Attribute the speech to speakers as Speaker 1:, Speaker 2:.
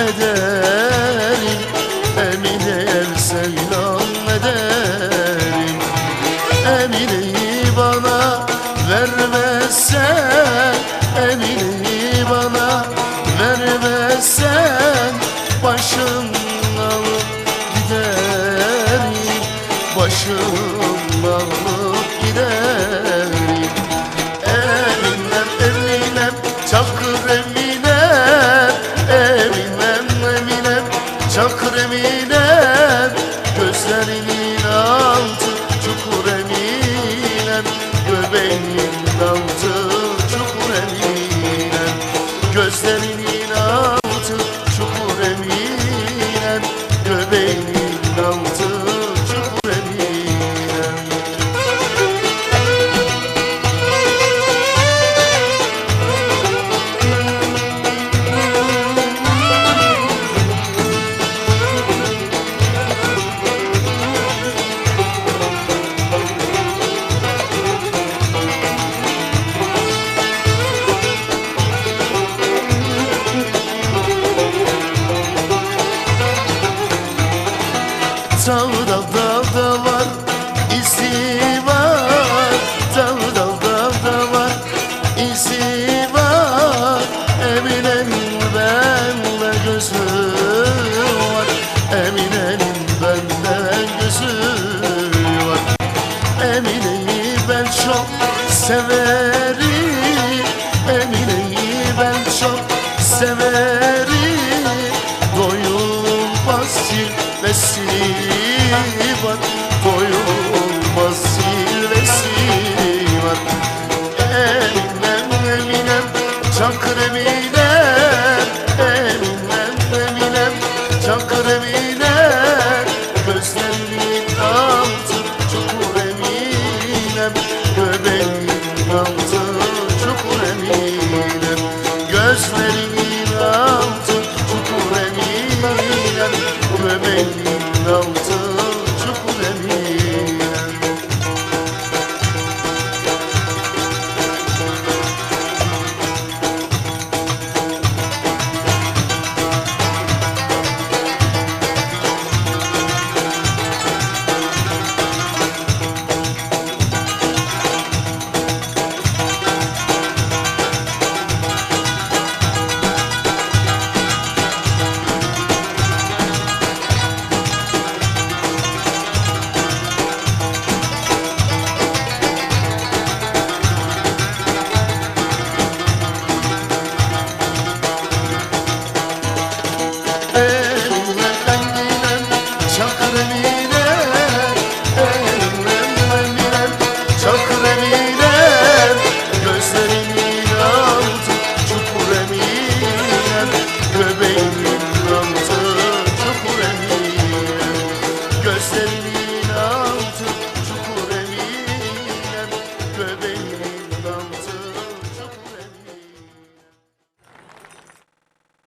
Speaker 1: ederim Emine'ye sevdam ederim. Emine'yi bana vermezsen Emine'yi bana vermezsen Başım Çakır Eminem Gözlerinin altı çukur Eminem Göbeğinin Dağda dağda var. İzi var Dağda dağda var. İzi var Emine'nin bende gözü var. Emine'nin bende gözü var. Emine'yi ben çok severim. Emine'yi ben çok severim. Doyulmaz silvesi Eminem Eminem Eminem Çakır Eminem Gözlerinin altı çukur Eminem Göbeğinin altı çukur Eminem Gözlerinin